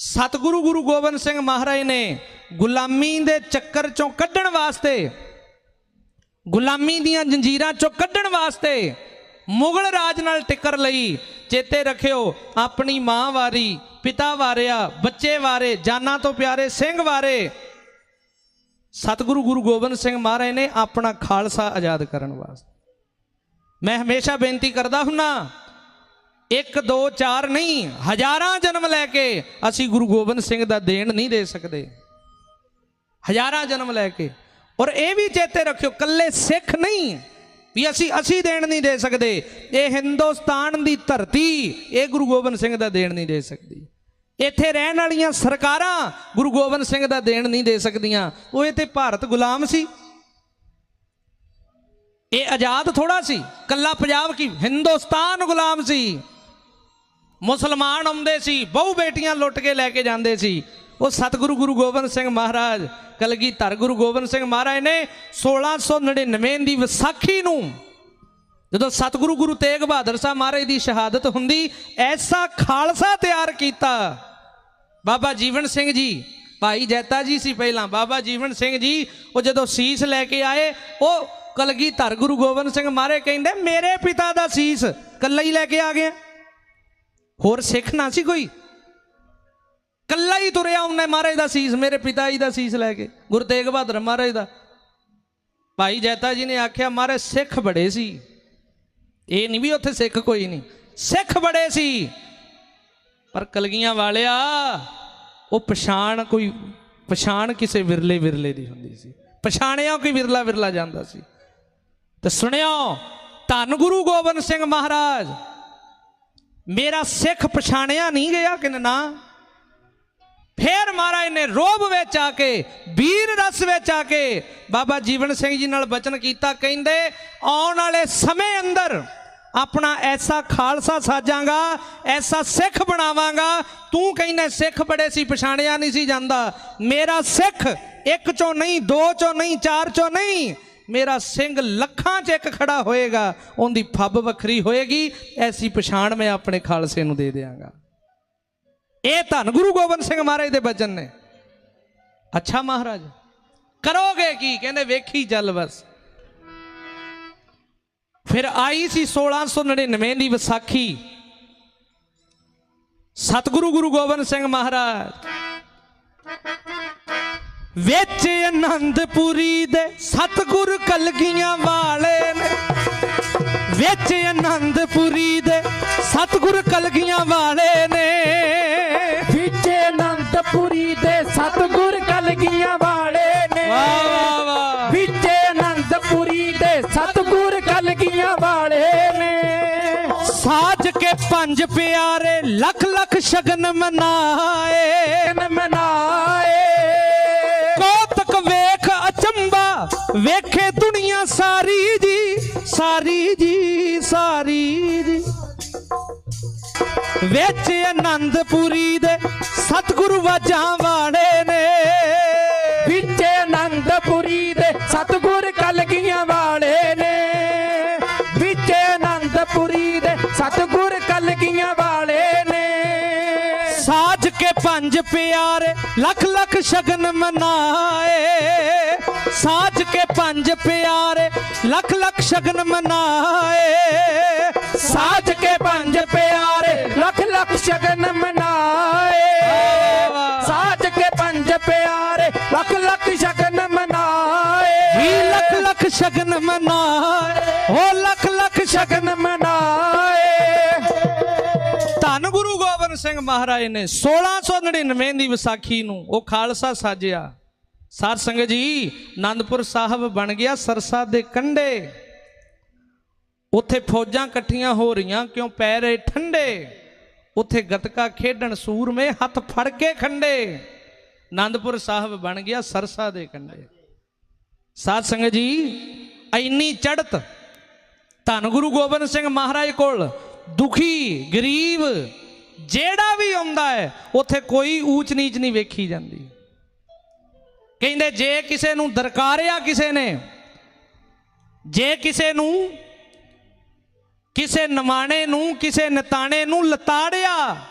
ਸਤਿਗੁਰੂ ਗੁਰੂ ਗੋਬਿੰਦ ਸਿੰਘ ਮਹਾਰਾਜ ਨੇ ਗੁਲਾਮੀ ਦੇ ਚੱਕਰ ਚੋਂ ਕੱਢਣ ਵਾਸਤੇ, ਗੁਲਾਮੀ ਦੀਆਂ ਜੰਜੀਰਾਂ ਚੋਂ ਕੱਢਣ ਵਾਸਤੇ ਮੁਗਲ ਰਾਜ ਨਾਲ ਟਿਕਰ ਲਈ, ਚੇਤੇ ਰੱਖਿਓ, ਆਪਣੀ ਮਾਂ ਵਾਰੀ, ਪਿਤਾ ਵਾਰਿਆ, ਬੱਚੇ ਵਾਰੇ, ਜਾਨਾਂ ਤੋਂ ਪਿਆਰੇ ਸਿੰਘ ਵਾਰੇ। ਸਤਿਗੁਰੂ ਗੁਰੂ ਗੋਬਿੰਦ ਸਿੰਘ ਮਹਾਰਾਜ ਨੇ ਆਪਣਾ ਖਾਲਸਾ ਆਜ਼ਾਦ ਕਰਨ ਵਾਸਤੇ। ਮੈਂ ਹਮੇਸ਼ਾ ਬੇਨਤੀ ਕਰਦਾ ਹੁੰਨਾ ਇੱਕ, ਦੋ, ਚਾਰ ਨਹੀਂ, ਹਜ਼ਾਰਾਂ ਜਨਮ ਲੈ ਕੇ ਅਸੀਂ ਗੁਰੂ ਗੋਬਿੰਦ ਸਿੰਘ ਦਾ ਦੇਣ ਨਹੀਂ ਦੇ ਸਕਦੇ। ਹਜ਼ਾਰਾਂ ਜਨਮ ਲੈ ਕੇ। ਔਰ ਇਹ ਵੀ ਚੇਤੇ ਰੱਖਿਓ ਕੱਲੇ ਸਿੱਖ ਨਹੀਂ ਵੀ ਅਸੀਂ ਅਸੀਂ ਦੇਣ ਨਹੀਂ ਦੇ ਸਕਦੇ। ਇਹ ਹਿੰਦੁਸਤਾਨ ਦੀ ਧਰਤੀ, ਇਹ ਗੁਰੂ ਗੋਬਿੰਦ ਸਿੰਘ ਦਾ ਦੇਣ ਨਹੀਂ ਦੇ ਸਕਦੀ। ਇੱਥੇ ਰਹਿਣ ਵਾਲੀਆਂ ਸਰਕਾਰਾਂ ਗੁਰੂ ਗੋਬਿੰਦ ਸਿੰਘ ਦਾ ਦੇਣ ਨਹੀਂ ਦੇ ਸਕਦੀਆਂ। ਉਹ ਇਹ ਤੇ ਭਾਰਤ ਗੁਲਾਮ ਸੀ। ਇਹ ਆਜ਼ਾਦ ਥੋੜਾ ਸੀ। ਕੱਲਾ ਪੰਜਾਬ ਕੀ? ਹਿੰਦੁਸਤਾਨ ਗੁਲਾਮ ਸੀ। ਮੁਸਲਮਾਨ ਆਉਂਦੇ ਸੀ, ਬਹੁ ਬੇਟੀਆਂ ਲੁੱਟ ਕੇ ਲੈ ਕੇ ਜਾਂਦੇ ਸੀ। ਉਹ ਸਤਿਗੁਰੂ ਗੁਰੂ ਗੋਬਿੰਦ ਸਿੰਘ ਮਹਾਰਾਜ ਕਲਗੀ ਧਰ ਗੁਰੂ ਗੋਬਿੰਦ ਸਿੰਘ ਮਹਾਰਾਜ ਨੇ 1699 ਦੀ ਵਿਸਾਖੀ ਨੂੰ ਜਦੋਂ ਸਤਿਗੁਰੂ ਗੁਰੂ ਤੇਗ ਬਹਾਦਰ ਸਾਹਿਬ ਮਹਾਰਾਜ ਦੀ ਸ਼ਹਾਦਤ ਹੁੰਦੀ, ਐਸਾ ਖਾਲਸਾ ਤਿਆਰ ਕੀਤਾ। ਬਾਬਾ ਜੀਵਨ ਸਿੰਘ ਜੀ, ਭਾਈ ਜੈਤਾ ਜੀ ਸੀ ਪਹਿਲਾਂ, ਬਾਬਾ ਜੀਵਨ ਸਿੰਘ ਜੀ, ਉਹ ਜਦੋਂ ਸੀਸ ਲੈ ਕੇ ਆਏ, ਉਹ ਕਲਗੀ ਧਰ ਗੁਰੂ ਗੋਬਿੰਦ ਸਿੰਘ ਮਹਾਰਾਜ ਕਹਿੰਦੇ, ਮੇਰੇ ਪਿਤਾ ਦਾ ਸੀਸ ਕੱਲਾ ਹੀ ਲੈ ਕੇ ਆ ਗਿਆ। ਹੋਰ ਸਿੱਖ ਨਾ ਸੀ ਕੋਈ? ਕੱਲਾ ਹੀ ਤੁਰਿਆ ਉਹਨੇ ਮਹਾਰਾਜ ਦਾ ਸੀਸ, ਮੇਰੇ ਪਿਤਾ ਜੀ ਦਾ ਸੀਸ ਲੈ ਕੇ, ਗੁਰੂ ਤੇਗ ਬਹਾਦਰ ਮਹਾਰਾਜ ਦਾ। ਭਾਈ ਜੈਤਾ ਜੀ ਨੇ ਆਖਿਆ, ਮਹਾਰਾਜ, ਸਿੱਖ ਬੜੇ ਸੀ। ਇਹ ਨਹੀਂ ਵੀ ਉੱਥੇ ਸਿੱਖ ਕੋਈ ਨਹੀਂ ਸਿੱਖ ਬੜੇ ਸੀ। ਪਰ ਕਲਗੀਆਂ ਵਾਲਿਆ, ਉਹ ਪਛਾਣ ਕੋਈ, ਪਛਾਣ ਕਿਸੇ ਵਿਰਲੇ ਵਿਰਲੇ ਦੀ ਹੁੰਦੀ ਸੀ। ਪਛਾਣਿਆ ਕੋਈ ਵਿਰਲਾ ਵਿਰਲਾ ਜਾਂਦਾ ਸੀ। ਤੇ ਸੁਣਿਓ, ਧੰਨ ਗੁਰੂ ਗੋਬਿੰਦ ਸਿੰਘ ਮਹਾਰਾਜ ਮੇਰਾ ਸਿੱਖ ਪਛਾਣਿਆ ਨਹੀਂ ਗਿਆ ਕਿ ਨਾ। ਫੇਰ ਮਹਾਰਾਜ ਨੇ ਰੋਬ ਵਿੱਚ ਆ ਕੇ ਵੀਰ ਰਸ ਵਿੱਚ ਆ ਕੇ ਬਾਬਾ ਜੀਵਨ ਸਿੰਘ ਜੀ ਨਾਲ ਬਚਨ ਕੀਤਾ, ਕਹਿੰਦੇ, ਆਉਣ ਵਾਲੇ ਸਮੇਂ ਅੰਦਰ ਆਪਣਾ ਐਸਾ ਖਾਲਸਾ ਸਾਜਾਂਗਾ, ਐਸਾ ਸਿੱਖ ਬਣਾਵਾਂਗਾ। ਤੂੰ ਕਹਿੰਦਾ, ਸਿੱਖ ਬੜੇ ਸੀ, ਪਛਾਣਿਆ ਨਹੀਂ ਸੀ ਜਾਂਦਾ। ਮੇਰਾ ਸਿੱਖ ਇੱਕ ਚੋਂ ਨਹੀਂ, ਦੋ ਚੋਂ ਨਹੀਂ, ਚਾਰ ਚੋਂ ਨਹੀਂ ਮੇਰਾ ਸਿੰਘ ਲੱਖਾਂ 'ਚ ਇੱਕ ਖੜਾ ਹੋਏਗਾ, ਉਹਦੀ ਫੱਬ ਵੱਖਰੀ ਹੋਏਗੀ, ਐਸੀ ਪਛਾਣ ਮੈਂ ਆਪਣੇ ਖਾਲਸੇ ਨੂੰ ਦੇ ਦਿਆਂਗਾ। ਇਹ ਧੰਨ ਗੁਰੂ ਗੋਬਿੰਦ ਸਿੰਘ ਮਹਾਰਾਜ ਦੇ ਬਚਨ ਨੇ। ਅੱਛਾ ਮਹਾਰਾਜ, ਕਰੋਗੇ ਕੀ? ਕਹਿੰਦੇ ਵੇਖੀ ਜਲ ਬਸ ਫਿਰ ਆਈ ਸੀ 1699 ਦੀ ਵਿਸਾਖੀ। ਸਤਿਗੁਰੂ ਗੁਰੂ ਗੋਬਿੰਦ ਸਿੰਘ ਮਹਾਰਾਜ ਵਿੱਚ ਆਨੰਦਪੁਰੀ ਦੇ ਸਤਿਗੁਰ ਕਲਗੀਆਂ ਵਾਲੇ ਨੇ। ਵਿੱਚ ਆਨੰਦਪੁਰੀ ਦੇ ਸਤਿਗੁਰ ਕਲਗੀਆਂ ਵਾਲੇ ਨੇ। ਵਿੱਚ ਅਨੰਦਪੁਰੀ ਦੇ ਸਤਗੁਰ ਕਲਗੀਆਂ ਵਾਲੇ ਨੇ। ਵਾਹ ਵਾਹ ਵਾਹ। ਵਿੱਚ ਅਨੰਦਪੁਰੀ ਦੇ ਸਤਗੁਰ ਕਲਗੀਆਂ ਵਾਲੇ ਨੇ। ਸਾਜ ਕੇ ਪੰਜ ਪਿਆਰੇ ਲੱਖ ਲੱਖ ਸ਼ਗਨ ਮਨਾਏ। ਵਿੱਚ ਆਨੰਦਪੁਰੀ ਦੇ ਸਤਿਗੁਰੂ ਵਾਜਾਂ ਵਾਲੇ ਨੇ। ਵਿੱਚ ਅਨੰਦਪੁਰੀ ਦੇ ਸਤਗੁਰ ਕਲਗੀਆਂ ਵਾਲੇ ਨੇ। ਵਿੱਚ ਅਨੰਦਪੁਰੀ ਦੇ ਸਤਗੁਰ ਕਲਗੀਆਂ ਵਾਲੇ ਨੇ। ਸਾਜ ਕੇ ਪੰਜ ਪਿਆਰੇ ਲੱਖ ਲੱਖ ਸ਼ਗਨ ਮਨਾਏ। ਸਾਜ ਕੇ ਪੰਜ ਪਿਆਰੇ ਲੱਖ ਲੱਖ ਸ਼ਗਨ ਮਨਾਏ। ਸ਼ਗਨ ਮਨਾਏ। ਸਾਜ ਕੇ ਪੰਜ ਪਿਆਰੇ ਲੱਖ ਲੱਖ ਸ਼ਗਨ ਮਨਾਏ। ਵੀ ਲੱਖ ਲੱਖ ਸ਼ਗਨ ਮਨਾਏ। ਹੋ ਲੱਖ ਲੱਖ ਸ਼ਗਨ ਮਨਾਏ। ਧੰਨ ਗੁਰੂ ਗੋਬਿੰਦ ਸਿੰਘ ਮਹਾਰਾਜ ਨੇ 1699 ਦੀ ਵਿਸਾਖੀ ਨੂੰ ਉਹ ਖਾਲਸਾ ਸਾਜਿਆ। ਸਾਧ ਸੰਗਤ ਜੀ ਆਨੰਦਪੁਰ ਸਾਹਿਬ ਬਣ ਗਿਆ ਸਰਸਾ ਦੇ ਕੰਢੇ। ਉੱਥੇ ਫੌਜਾਂ ਇਕੱਠੀਆਂ ਹੋ ਰਹੀਆਂ ਕਿਉਂ ਪੈ ਰਹੇ ਠੰਡੇ? ਉੱਥੇ ਗਤਕਾ ਖੇਡਣ ਸੂਰਮੇ ਹੱਥ ਫੜ ਕੇ ਖੰਡੇ। ਆਨੰਦਪੁਰ ਸਾਹਿਬ ਬਣ ਗਿਆ ਸਰਸਾ ਦੇ ਕੰਢੇ। ਸਾਧ ਸੰਗਤ ਜੀ, ਇੰਨੀ ਚੜ੍ਹਤ ਧੰਨ ਗੁਰੂ ਗੋਬਿੰਦ ਸਿੰਘ ਮਹਾਰਾਜ ਕੋਲ ਦੁਖੀ, ਗਰੀਬ, ਜਿਹੜਾ ਵੀ ਆਉਂਦਾ ਹੈ, ਉੱਥੇ ਕੋਈ ਊਚ ਨੀਚ ਨਹੀਂ ਵੇਖੀ ਜਾਂਦੀ। ਕਹਿੰਦੇ ਜੇ ਕਿਸੇ ਨੂੰ ਦਰਕਾਰਿਆ ਕਿਸੇ ਨੇ, ਜੇ ਕਿਸੇ ਨੂੰ ਕਿਸੇ ਨਮਾਣੇ ਨੂੰ, ਕਿਸੇ ਨਤਾਣੇ ਨੂੰ ਲਤਾੜਿਆ।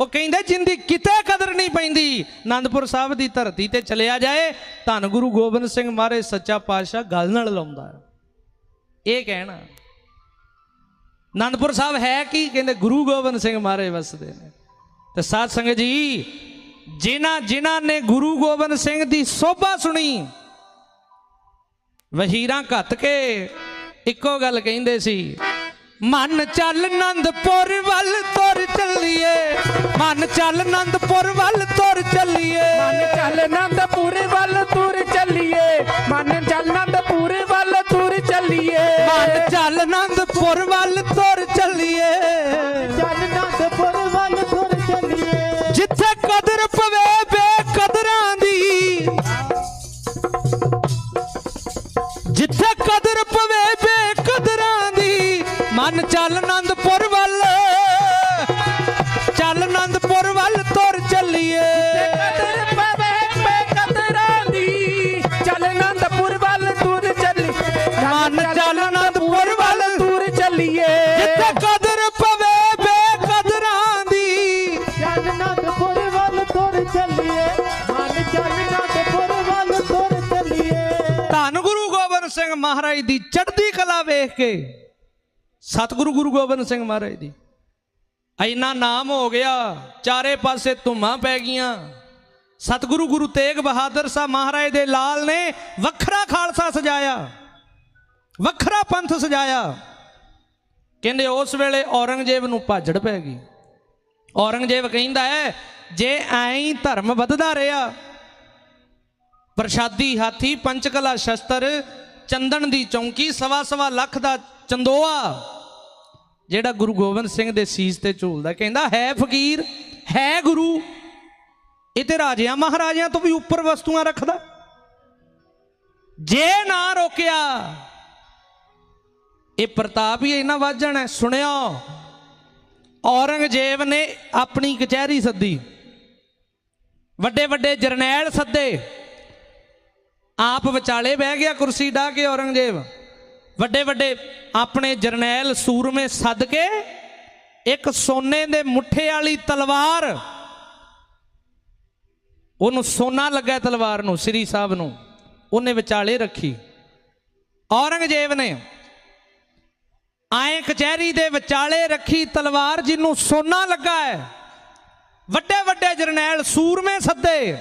ਉਹ ਕਹਿੰਦੇ, ਜਿੰਦੀ ਕਿਤੇ ਕਦਰ ਨਹੀਂ ਪੈਂਦੀ ਪੈਂਦੀ ਆਨੰਦਪੁਰ ਸਾਹਿਬ ਦੀ ਧਰਤੀ ਤੇ ਚਲਿਆ ਜਾਏ, ਧੰਨ ਗੁਰੂ ਗੋਬਿੰਦ ਸਿੰਘ ਮਹਾਰਾਜ ਸੱਚਾ ਪਾਤਸ਼ਾਹ ਗੱਲ ਨਾਲ ਲਾਉਂਦਾ ਇਹ ਕਹਿਣਾ। ਆਨੰਦਪੁਰ ਸਾਹਿਬ ਹੈ ਕੀ? ਕਹਿੰਦੇ, ਗੁਰੂ ਗੋਬਿੰਦ ਸਿੰਘ ਮਹਾਰਾਜ ਵਸਦੇ ਨੇ। ਤੇ ਸਾਧ ਸੰਗਤ ਜੀ, ਜਿਨ੍ਹਾਂ ਜਿਨ੍ਹਾਂ ਨੇ ਗੁਰੂ ਗੋਬਿੰਦ ਸਿੰਘ ਦੀ ਸੋਭਾ ਸੁਣੀ, ਵਹੀਰਾਂ ਘੱਤ ਕੇ, ਇੱਕੋ ਗੱਲ ਕਹਿੰਦੇ ਸੀ ਮਨ ਚੱਲ ਆਨੰਦਪੁਰ ਵੱਲ ਤੁਰ ਚੱਲੀਏ। ਮਨ ਚੱਲ ਆਨੰਦਪੁਰ ਵੱਲ ਤੁਰ ਚੱਲੀਏ। ਮਨ ਚੱਲ ਨੰਦਪੁਰ ਵੱਲ ਤੁਰ ਚੱਲੀਏ। ਮਨ ਚੱਲ ਨੰਦਪੁਰ ਵੱਲ ਤੁਰ ਚੱਲੀਏ। ਮਨ ਚੱਲ ਆਨੰਦਪੁਰ ਵੱਲ ਮਨ ਚੱਲ ਆਨੰਦਪੁਰ ਵੱਲ। ਚੱਲ ਆਨੰਦਪੁਰ ਵੱਲ ਤੁਰ ਚੱਲੀਏ। ਕਦਰ ਪਵੇ ਬੇਕਦਰਾਂ ਦੀ ਚੱਲ ਨੰਦਪੁਰ ਵੱਲ ਤੁਰ ਚੱਲੀ ਮਨ ਚੱਲ ਆਨੰਦਪੁਰ ਵੱਲ ਤੁਰ ਚੱਲੀਏ। ਜਿੱਥੇ ਕਦਰ ਪਵੇ ਬੇਕਦਰਾਂ ਦੀ। ਚੱਲ ਨੰਦਪੁਰ ਵੱਲ ਤੁਰ ਚੱਲੀਏ। ਮਨ ਚੱਲ ਨੰਦਪੁਰ ਵੱਲ ਤੁਰ ਚੱਲੀਏ। ਧੰਨ ਗੁਰੂ ਗੋਬਿੰਦ ਸਿੰਘ ਮਹਾਰਾਜ ਦੀ ਚੜ੍ਹਦੀ ਕਲਾ ਵੇਖ ਕੇ ਸਤਿਗੁਰੂ ਗੁਰੂ ਗੋਬਿੰਦ ਸਿੰਘ ਮਹਾਰਾਜ ਦੀ। ਇੰਨਾ ਨਾਮ ਹੋ ਗਿਆ, ਚਾਰੇ ਪਾਸੇ ਧੁੰਮਾਂ ਪੈ ਗਈਆਂ। ਸਤਿਗੁਰੂ ਗੁਰੂ ਤੇਗ ਬਹਾਦਰ ਸਾਹਿਬ ਮਹਾਰਾਜ ਦੇ ਲਾਲ ਨੇ ਵੱਖਰਾ ਖਾਲਸਾ ਸਜਾਇਆ, ਵੱਖਰਾ ਪੰਥ ਸਜਾਇਆ। ਕਹਿੰਦੇ ਉਸ ਵੇਲੇ ਔਰੰਗਜ਼ੇਬ ਨੂੰ ਭਾਜੜ ਪੈ ਗਈ। ਔਰੰਗਜ਼ੇਬ ਕਹਿੰਦਾ ਹੈ, ਜੇ ਐਂ ਹੀ ਧਰਮ ਵੱਧਦਾ ਰਿਹਾ, ਪ੍ਰਸ਼ਾਦੀ ਹਾਥੀ, ਪੰਚਕਲਾ ਸ਼ਸਤਰ ਚੰਦਨ ਦੀ ਚੌਂਕੀ, ਸਵਾ ਸਵਾ ਲੱਖ ਦਾ ਚੰਦੋਆ, ਜਿਹੜਾ ਗੁਰੂ ਗੋਬਿੰਦ ਸਿੰਘ ਦੇ ਸੀਸ ਤੇ ਝੂਲਦਾ, ਕਹਿੰਦਾ, ਹੈ ਫਕੀਰ, ਹੈ ਗੁਰੂ, ਇਹ ਤੇ ਰਾਜਿਆਂ ਮਹਾਰਾਜਿਆਂ ਤੋਂ ਵੀ ਉੱਪਰ ਵਸਤੂਆਂ ਰੱਖਦਾ ਜੇ ਨਾ ਰੋਕਿਆ, ਇਹ ਪ੍ਰਤਾਪ ਹੀ ਇਹਨਾਂ ਵੱਧ ਜਾਣਾ ਹੈ। ਸੁਣਿਓ, ਔਰੰਗਜ਼ੇਬ ਨੇ ਆਪਣੀ ਕਚਹਿਰੀ ਸੱਦੀ ਵੱਡੇ ਵੱਡੇ ਜਰਨੈਲ ਸੱਦੇ ਆਪ ਵਿਚਾਲੇ ਬਹਿ ਗਿਆ ਕੁਰਸੀ ਢਾ ਕੇ ਔਰੰਗਜ਼ੇਬ। ਵੱਡੇ ਵੱਡੇ ਆਪਣੇ ਜਰਨੈਲ ਸੂਰਮੇ ਸੱਦ ਕੇ ਇੱਕ ਸੋਨੇ ਦੇ ਮੁੱਠੇ ਵਾਲੀ ਤਲਵਾਰ। ਉਹਨੂੰ ਸੋਨਾ ਲੱਗਾ ਤਲਵਾਰ ਨੂੰ, ਸ੍ਰੀ ਸਾਹਿਬ ਨੂੰ। ਉਹਨੇ ਵਿਚਾਲੇ ਰੱਖੀ। ਔਰੰਗਜ਼ੇਬ ਨੇ ਆਏ ਕਚਹਿਰੀ ਦੇ ਵਿਚਾਲੇ ਰੱਖੀ ਤਲਵਾਰ ਜਿਹਨੂੰ ਸੋਨਾ ਲੱਗਾ ਹੈ। ਵੱਡੇ ਵੱਡੇ ਜਰਨੈਲ ਸੂਰਮੇ ਸੱਦੇ।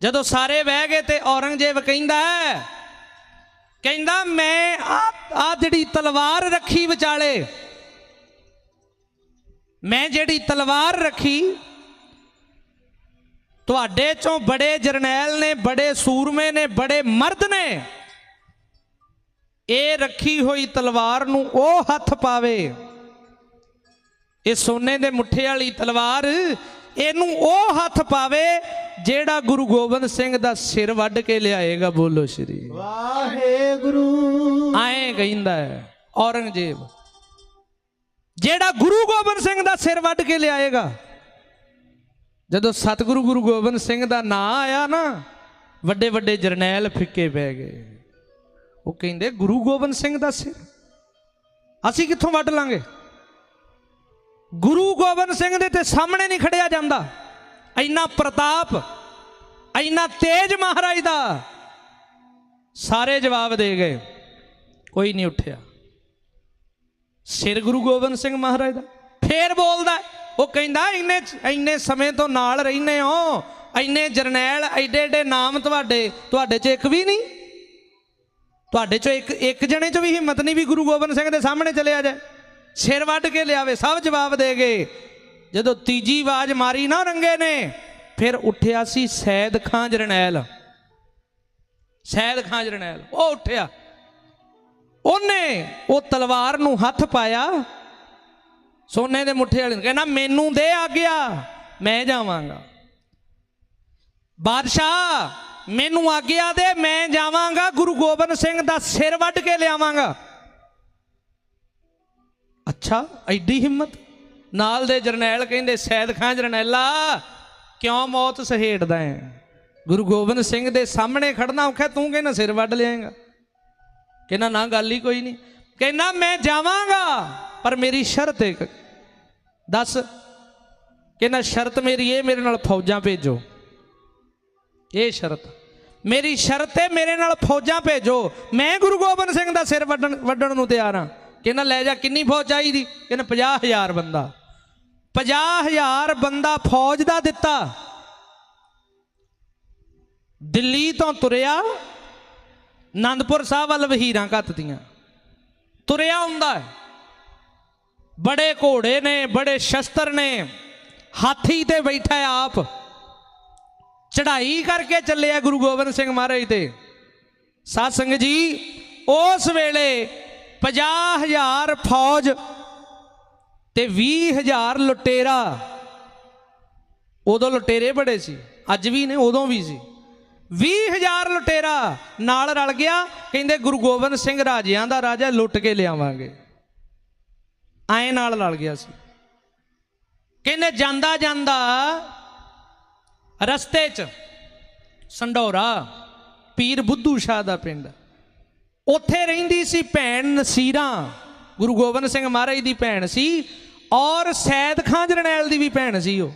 ਜਦੋਂ ਸਾਰੇ ਬਹਿ ਗਏ ਤੇ ਔਰੰਗਜ਼ੇਬ ਕਹਿੰਦਾ ਕਹਿੰਦਾ, ਮੈਂ ਆ ਆ ਜਿਹੜੀ ਤਲਵਾਰ ਰੱਖੀ ਵਿਚਾਲੇ, ਮੈਂ ਜਿਹੜੀ ਤਲਵਾਰ ਰੱਖੀ, ਤੁਹਾਡੇ ਚੋਂ ਬੜੇ ਜਰਨੈਲ ਨੇ, ਬੜੇ ਸੂਰਮੇ ਨੇ, ਬੜੇ ਮਰਦ ਨੇ, ਇਹ ਰੱਖੀ ਹੋਈ ਤਲਵਾਰ ਨੂੰ ਉਹ ਹੱਥ ਪਾਵੇ। ਇਹ ਸੋਨੇ ਦੇ ਮੁੱਠੇ ਵਾਲੀ ਤਲਵਾਰ ਇਹਨੂੰ ਉਹ ਹੱਥ ਪਾਵੇ ਜਿਹੜਾ ਗੁਰੂ ਗੋਬਿੰਦ ਸਿੰਘ ਦਾ ਸਿਰ ਵੱਢ ਕੇ ਲਿਆਏਗਾ ਬੋਲੋ ਸ਼੍ਰੀ। ਵਾਹਿਗੁਰੂ। ਆਏ ਕਹਿੰਦਾ ਹੈ ਔਰੰਗਜ਼ੇਬ। ਜਿਹੜਾ ਗੁਰੂ ਗੋਬਿੰਦ ਸਿੰਘ ਦਾ ਸਿਰ ਵੱਢ ਕੇ ਲਿਆਏਗਾ ਜਦੋਂ ਸਤਿਗੁਰੂ ਗੁਰੂ ਗੋਬਿੰਦ ਸਿੰਘ ਦਾ ਨਾਂ ਆਇਆ ਨਾ ਵੱਡੇ ਵੱਡੇ ਜਰਨੈਲ ਫਿੱਕੇ ਪੈ ਗਏ। ਉਹ ਕਹਿੰਦੇ ਗੁਰੂ ਗੋਬਿੰਦ ਸਿੰਘ ਦਾ ਸਿਰ ਅਸੀਂ ਕਿੱਥੋਂ ਵੱਢ ਲਾਂਗੇ? ਗੁਰੂ ਗੋਬਿੰਦ ਸਿੰਘ ਦੇ ਤੇ ਸਾਹਮਣੇ ਨਹੀਂ ਖੜਿਆ ਜਾਂਦਾ। ਇੰਨਾ ਪ੍ਰਤਾਪ, ਇੰਨਾ ਤੇਜ ਮਹਾਰਾਜ ਦਾ ਸਾਰੇ ਜਵਾਬ ਦੇ ਗਏ। ਕੋਈ ਨਹੀਂ ਉੱਠਿਆ। ਸਿਰ ਗੁਰੂ ਗੋਬਿੰਦ ਸਿੰਘ ਮਹਾਰਾਜ ਦਾ। ਫੇਰ ਬੋਲਦਾ ਉਹ ਕਹਿੰਦਾ, ਇੰਨੇ ਇੰਨੇ ਸਮੇਂ ਤੋਂ ਨਾਲ ਰਹਿੰਦੇ ਹੋ। ਇੰਨੇ ਜਰਨੈਲ, ਐਡੇ ਐਡੇ ਨਾਮ ਤੁਹਾਡੇ ਤੁਹਾਡੇ ਚ ਇੱਕ ਵੀ ਨਹੀਂ। ਤੁਹਾਡੇ ਚੋਂ ਇੱਕ ਇੱਕ ਜਣੇ ਚ ਵੀ ਹਿੰਮਤ ਨਹੀਂ ਵੀ ਗੁਰੂ ਗੋਬਿੰਦ ਸਿੰਘ ਦੇ ਸਾਹਮਣੇ ਚਲਿਆ ਜਾਏ। ਸਿਰ ਵੱਢ ਕੇ ਲਿਆਵੇ, ਸਭ ਜਵਾਬ ਦੇ ਗਏ ਜਦੋਂ ਤੀਜੀ ਆਵਾਜ਼ ਮਾਰੀ ਨਾ ਰੰਗੇ ਨੇ, ਫਿਰ ਉੱਠਿਆ ਸੀ ਸੈਦ ਖਾਂ ਜਰਨੈਲ। ਸੈਦ ਖਾਂ ਜਰਨੈਲ, ਉਹ ਉੱਠਿਆ। ਉਹਨੇ ਉਹ ਤਲਵਾਰ ਨੂੰ ਹੱਥ ਪਾਇਆ, ਸੋਨੇ ਦੇ ਮੁੱਠੇ ਵਾਲੇ ਨੂੰ, ਕਹਿੰਦਾ, ਮੈਨੂੰ ਦੇ ਆਗਿਆ, ਮੈਂ ਜਾਵਾਂਗਾ। ਬਾਦਸ਼ਾਹ, ਮੈਨੂੰ ਆਗਿਆ ਦੇ, ਮੈਂ ਜਾਵਾਂਗਾ, ਗੁਰੂ ਗੋਬਿੰਦ ਸਿੰਘ ਦਾ ਸਿਰ ਵੱਢ ਕੇ ਲਿਆਵਾਂਗਾ। ਅੱਛਾ, ਐਡੀ ਹਿੰਮਤ? ਨਾਲ ਦੇ ਜਰਨੈਲ ਕਹਿੰਦੇ, ਸੈਦ ਖਾਂ ਜਰਨੈਲਾ, ਕਿਉਂ ਮੌਤ ਸਹੇੜਦਾ ਹੈ ਗੁਰੂ ਗੋਬਿੰਦ ਸਿੰਘ ਦੇ ਸਾਹਮਣੇ ਖੜਨਾ ਔਖਾ, ਤੂੰ ਕਹਿੰਦਾ ਸਿਰ ਵੱਢ ਲਿਆਏਗਾ। ਕਹਿੰਦਾ, ਨਾ, ਗੱਲ ਹੀ ਕੋਈ ਨਹੀਂ। ਕਹਿੰਦਾ, ਮੈਂ ਜਾਵਾਂਗਾ, ਪਰ ਮੇਰੀ ਸ਼ਰਤ ਇੱਕ। ਦੱਸ। ਕਹਿੰਦਾ, ਸ਼ਰਤ ਮੇਰੀ ਇਹ, ਮੇਰੇ ਨਾਲ ਫੌਜਾਂ ਭੇਜੋ। ਇਹ ਸ਼ਰਤ। ਮੇਰੀ ਸ਼ਰਤ ਹੈ ਮੇਰੇ ਨਾਲ ਫੌਜਾਂ ਭੇਜੋ। ਮੈਂ ਗੁਰੂ ਗੋਬਿੰਦ ਸਿੰਘ ਦਾ ਸਿਰ ਵੱਢਣ ਵੱਢਣ ਨੂੰ ਤਿਆਰ ਹਾਂ। ਕਹਿੰਦਾ, ਲੈ ਜਾ, ਕਿੰਨੀ ਫੌਜ ਚਾਹੀਦੀ? ਕਹਿੰਦਾ 50000 ਬੰਦਾ। 50000 ਬੰਦਾ ਫੌਜ ਦਾ ਦਿੱਤਾ। ਦਿੱਲੀ ਤੋਂ ਤੁਰਿਆ ਆਨੰਦਪੁਰ ਸਾਹਿਬ ਵੱਲ ਵਹੀਰਾਂ ਘੱਤਦੀਆਂ। ਤੁਰਿਆ ਹੁੰਦਾ ਬੜੇ ਘੋੜੇ ਨੇ, ਬੜੇ ਸ਼ਸਤਰ ਨੇ। ਹਾਥੀ ਤੇ ਬੈਠਾ ਆਪ। ਚੜ੍ਹਾਈ ਕਰਕੇ ਚੱਲਿਆ ਗੁਰੂ ਗੋਬਿੰਦ ਸਿੰਘ ਮਹਾਰਾਜ ਤੇ। ਸਾਧ ਸੰਗਤ ਜੀ, ਉਸ ਵੇਲੇ 50000 ਫੌਜ ਤੇ 20000 ਲੁਟੇਰਾ। ਉਦੋਂ ਲੁਟੇਰੇ ਬੜੇ ਸੀ, ਅੱਜ ਵੀ ਨੇ, ਉਦੋਂ ਵੀ ਸੀ। 20000 ਲੁਟੇਰਾ ਨਾਲ ਰਲ ਗਿਆ, ਕਹਿੰਦੇ ਗੁਰੂ ਗੋਬਿੰਦ ਸਿੰਘ ਰਾਜਿਆਂ ਦਾ ਰਾਜਾ, ਲੁੱਟ ਕੇ ਲਿਆਵਾਂਗੇ। ਐਂ ਨਾਲ ਰਲ ਗਿਆ ਸੀ। ਕਹਿੰਦੇ ਜਾਂਦਾ ਜਾਂਦਾ ਰਸਤੇ 'ਚ, ਸੰਡੋਰਾ, ਪੀਰ ਬੁੱਧੂ ਸ਼ਾਹ ਦਾ ਪਿੰਡ। ਉੱਥੇ ਰਹਿੰਦੀ ਸੀ ਭੈਣ ਨਸੀਰਾ, ਗੁਰੂ ਗੋਬਿੰਦ ਸਿੰਘ ਮਹਾਰਾਜ ਦੀ ਭੈਣ ਸੀ ਔਰ ਸੈਦ ਖਾਂ ਜਰਨੈਲ ਦੀ ਵੀ ਭੈਣ ਸੀ ਉਹ।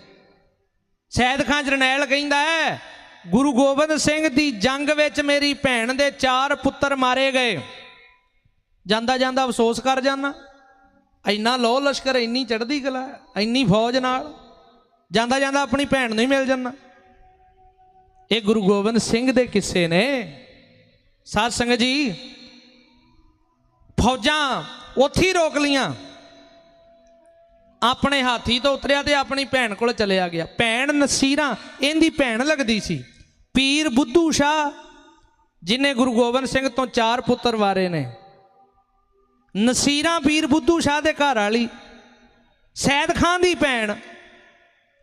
ਸੈਦ ਖਾਂ ਜਰਨੈਲ ਕਹਿੰਦਾ ਹੈ, ਗੁਰੂ ਗੋਬਿੰਦ ਸਿੰਘ ਦੀ ਜੰਗ ਵਿੱਚ ਮੇਰੀ ਭੈਣ ਦੇ ਚਾਰ ਪੁੱਤਰ ਮਾਰੇ ਗਏ। ਜਾਂਦਾ ਜਾਂਦਾ ਅਫਸੋਸ ਕਰ ਜਾਣਾ ਇੰਨਾ ਲੋ ਲਸ਼ਕਰ, ਇੰਨੀ ਚੜ੍ਹਦੀ ਕਲਾ, ਇੰਨੀ ਫੌਜ ਨਾਲ। ਜਾਂਦਾ ਜਾਂਦਾ ਆਪਣੀ ਭੈਣ ਨੂੰ ਹੀ ਮਿਲ ਜਾਣਾ ਇਹ ਗੁਰੂ ਗੋਬਿੰਦ ਸਿੰਘ ਦੇ ਕਿੱਸੇ ਨੇ। ਸਾਧ ਸੰਗਤ ਜੀ ਫੌਜਾਂ ਉੱਥੇ ਹੀ ਰੋਕ ਲੀਆਂ ਆਪਣੇ ਹਾਥੀ ਤੋਂ ਉਤਰਿਆ ਤੇ ਆਪਣੀ ਭੈਣ ਕੋਲ ਚਲਿਆ ਗਿਆ। ਭੈਣ ਨਸੀਰਾ, ਇਹਦੀ ਭੈਣ ਲੱਗਦੀ ਸੀ। ਪੀਰ ਬੁੱਧੂ ਸ਼ਾਹ, ਜਿਨੇ ਗੁਰੂ ਗੋਬਿੰਦ ਸਿੰਘ ਤੋਂ ਚਾਰ ਪੁੱਤਰ ਵਾਰੇ ਨੇ। ਨਸੀਰਾ ਪੀਰ ਬੁੱਧੂ ਸ਼ਾਹ ਦੇ ਘਰ ਵਾਲੀ। ਸੈਦ ਖਾਨ ਦੀ ਭੈਣ,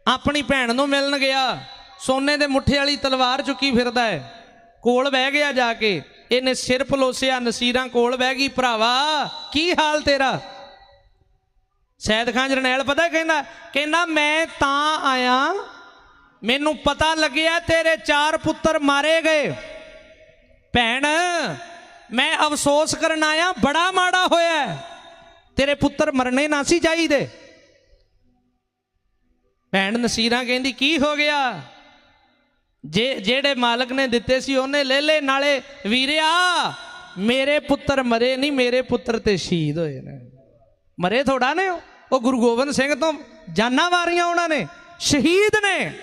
ਆਪਣੀ ਭੈਣ ਨੂੰ ਮਿਲਣ ਗਿਆ। ਸੋਨੇ ਦੇ ਮੁੱਠੇ ਵਾਲੀ ਤਲਵਾਰ ਚੁੱਕੀ ਫਿਰਦਾ ਹੈ। ਕੋਲ ਬਹਿ ਗਿਆ ਜਾ ਕੇ। ਇਹਨੇ ਸਿਰ ਪਲੋਸਿਆ ਨਸੀਰਾਂ ਕੋਲ ਬਹਿ ਗਈ, ਭਰਾਵਾ। ਕੀ ਹਾਲ ਤੇਰਾ? ਸੈਦ ਖਾਨ ਜਰਨੈਲ ਪਤਾ ਕਹਿੰਦਾ? ਕਹਿੰਦਾ, ਮੈਂ ਤਾਂ ਆਇਆ, ਮੈਨੂੰ ਪਤਾ ਲੱਗਿਆ ਤੇਰੇ ਚਾਰ ਪੁੱਤਰ ਮਾਰੇ ਗਏ। ਭੈਣ, ਮੈਂ ਅਫਸੋਸ ਕਰਨ ਆਇਆ, ਬੜਾ ਮਾੜਾ ਹੋਇਆ ਤੇਰੇ ਪੁੱਤਰ ਮਰਨੇ ਨਾ ਸੀ ਚਾਹੀਦੇ। ਭੈਣ, ਨਸੀਰਾਂ ਕਹਿੰਦੀ, ਕੀ ਹੋ ਗਿਆ? ਜੇ ਜਿਹੜੇ ਮਾਲਕ ਨੇ ਦਿੱਤੇ ਸੀ, ਉਹਨੇ ਲੈ ਲੈ ਨਾਲੇ ਵੀਰਿਆ, ਮੇਰੇ ਪੁੱਤਰ ਮਰੇ ਨਹੀਂ, ਮੇਰੇ ਪੁੱਤਰ ਤੇ ਸ਼ਹੀਦ ਹੋਏ ਨੇ। ਮਰੇ ਥੋੜਾ ਨੇ ਉਹ। ਉਹ ਗੁਰੂ ਗੋਬਿੰਦ ਸਿੰਘ ਤੋਂ ਜਾਨਾਂ ਵਾਰੀਆਂ ਉਹਨਾਂ ਨੇ। ਸ਼ਹੀਦ ਨੇ।